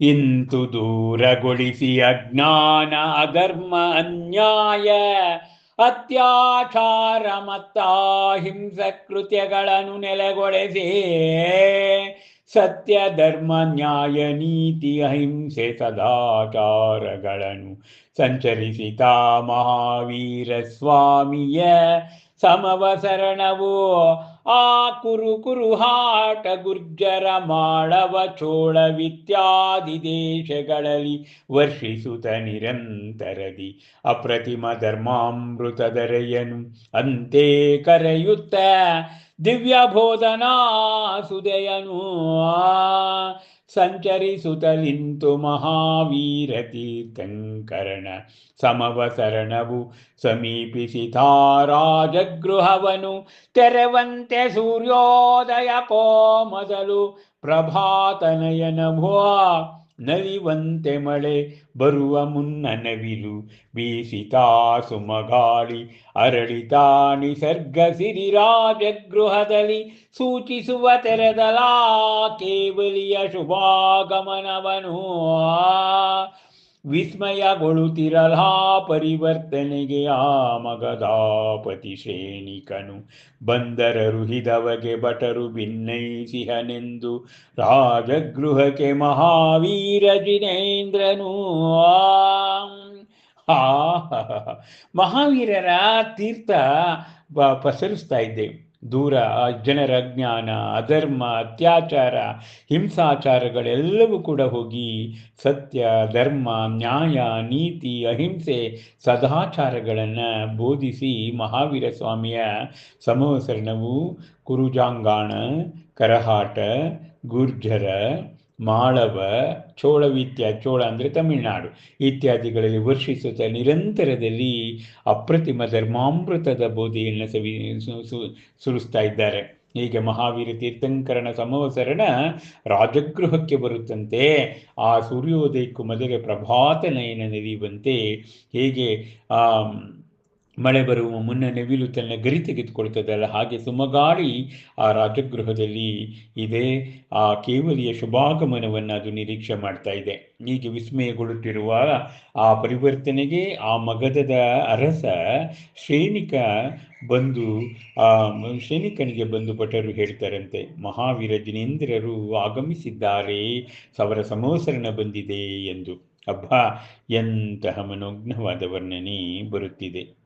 ಇಂತು ದೂರಗೊಳಿಸಿ ಅಜ್ಞಾನ ಅಧರ್ಮ ಅನ್ಯಾಯ, ಅತ್ಯಾಚಾರ ಮತ್ತಾಹಿಂಸ ಕೃತ್ಯಗಳನ್ನು ನೆಲೆಗೊಳಿಸಿ ಸತ್ಯ, ಧರ್ಮ, ನ್ಯಾಯ, ನೀತಿ, ಅಹಿಂಸೆ, ಸದಾಚಾರಗಳನ್ನು ಸಂಚರಿಸಿತ ಮಹಾವೀರ ಸ್ವಾಮಿಯ ಸಮವಸರಣವು ಆ ಕುರು ಹಾಟ ಗುರ್ಜರ ಮಾಳವ ಚೋಳವಿತ್ಯಾದಿ ದೇಶಗಳಲ್ಲಿ ವರ್ಷಿಸುತ್ತ ನಿರಂತರದಿ. ಅಪ್ರತಿಮ ಧರ್ಮಾಮೃತ ದರೆಯನು ಅಂತೆ ಕರೆಯುತ್ತ ದಿವ್ಯ ಬೋಧನಾ ಸುದಯನು ಸಂಚರಿಸುತ್ತಲಿಂತು ಮಹಾವೀರ ತೀರ್ಥಂಕರಣ ಸಮವಸರಣವು ಸಮೀಪಿಸಿತ ರಾಜಗೃಹವನು ತೆರವಂತೆ ಸೂರ್ಯೋದಯ ಕೋ ಮೊದಲು ಪ್ರಭಾತನಯನ ಭುವ ನಲಿವಂತೆ ಮಳೆ ಬರುವ ಮುನ್ನ ನವಿಲು ಬೀಸಿತಾ ಸುಮಗಾಳಿ ಅರಳಿತಾ ನಿಸರ್ಗ ಸಿರಿ ರಾಜಗೃಹದಲ್ಲಿ ಸೂಚಿಸುವ ತೆರೆದಲಾ ಕೇವಲಿಯ ಶುಭಾಗಮನವನು. ವಿಸ್ಮಯಗೊಳ್ಳುತ್ತಿರಲಾ ಪರಿವರ್ತನೆಗೆ ಆ ಮಗದಾಪತಿ ಶ್ರೇಣಿಕನು ಬಂದರರು ಹಿದವಗೆ ಭಟರು ಭಿನ್ನೈಸಿಹನೆಂದು ರಾಜಗೃಹಕ್ಕೆ ಮಹಾವೀರ ಜಿನೇಂದ್ರನು. ಆ ಮಹಾವೀರರ ತೀರ್ಥ ಪಸರಿಸ್ತಾ ಇದ್ದೆ. ದೂರ ಜನರ ಅಜ್ಞಾನ ಅಧರ್ಮ, ಅತ್ಯಾಚಾರ, ಹಿಂಸಾಚಾರಗಳೆಲ್ಲವೂ ಕೂಡ ಹೋಗಿ ಸತ್ಯ, ಧರ್ಮ, ನ್ಯಾಯ, ನೀತಿ, ಅಹಿಂಸೆ, ಸದಾಚಾರಗಳನ್ನು ಬೋಧಿಸಿ ಮಹಾವೀರ ಸ್ವಾಮಿಯ ಸಮವಸರಣವು ಕುರುಜಾಂಗಾಣ, ಕರಹಾಟ, ಗುರ್ಜರ ಮಾಳವ ಚೋಳವಿತ್ಯ ಚೋಳ ಅಂದರೆ ತಮಿಳುನಾಡು ಇತ್ಯಾದಿಗಳಲ್ಲಿ ವರ್ಷಿಸುತ್ತ ನಿರಂತರದಲ್ಲಿ ಅಪ್ರತಿಮ ಧರ್ಮಾಮೃತದ ಬೋಧಿಯನ್ನು ಸವಿ ಸುರಿಸ್ತಾ ಇದ್ದಾರೆ. ಹೀಗೆ ಮಹಾವೀರ ತೀರ್ಥಂಕರನ ಸಮವಸರಣ ರಾಜಗೃಹಕ್ಕೆ ಬರುತ್ತಂತೆ. ಆ ಸೂರ್ಯೋದಯಕ್ಕೂ ಮೊದಲೇ ಪ್ರಭಾತ ನಯನ ನೆರೆಯುವಂತೆ. ಹೇಗೆ ಆ ಮಳೆ ಬರುವ ಮುನ್ನ ನೆವಿಲು ತನ್ನ ಗರಿ ತೆಗೆದುಕೊಳ್ತದಲ್ಲ. ಹಾಗೆ ಸುಮಗಾಳಿ ಆ ರಾಜಗೃಹದಲ್ಲಿ ಇದೆ. ಆ ಕೇವಲಿಯ ಶುಭಾಗಮನವನ್ನು ಅದು ನಿರೀಕ್ಷೆ ಮಾಡ್ತಾ ಇದೆ. ಹೀಗೆ ವಿಸ್ಮಯಗೊಳ್ಳುತ್ತಿರುವ ಆ ಪರಿವರ್ತನೆಗೆ ಆ ಮಗಧದ ಅರಸ ಶ್ರೇಣಿಕ ಬಂದು, ಆ ಶ್ರೇಣಿಕನಿಗೆ ಬಂದು ಭಟರು ಹೇಳ್ತಾರಂತೆ ಮಹಾವೀರ ಜಿನೇಂದ್ರರು ಆಗಮಿಸಿದ್ದಾರೆ. ಅವರ ಸಮವಸರಣ ಬಂದಿದೆ ಎಂದು. ಅಬ್ಬಾ, ಎಂತಹ ಮನೋಜ್ಞವಾದ ವರ್ಣನೆ ಬರುತ್ತಿದೆ.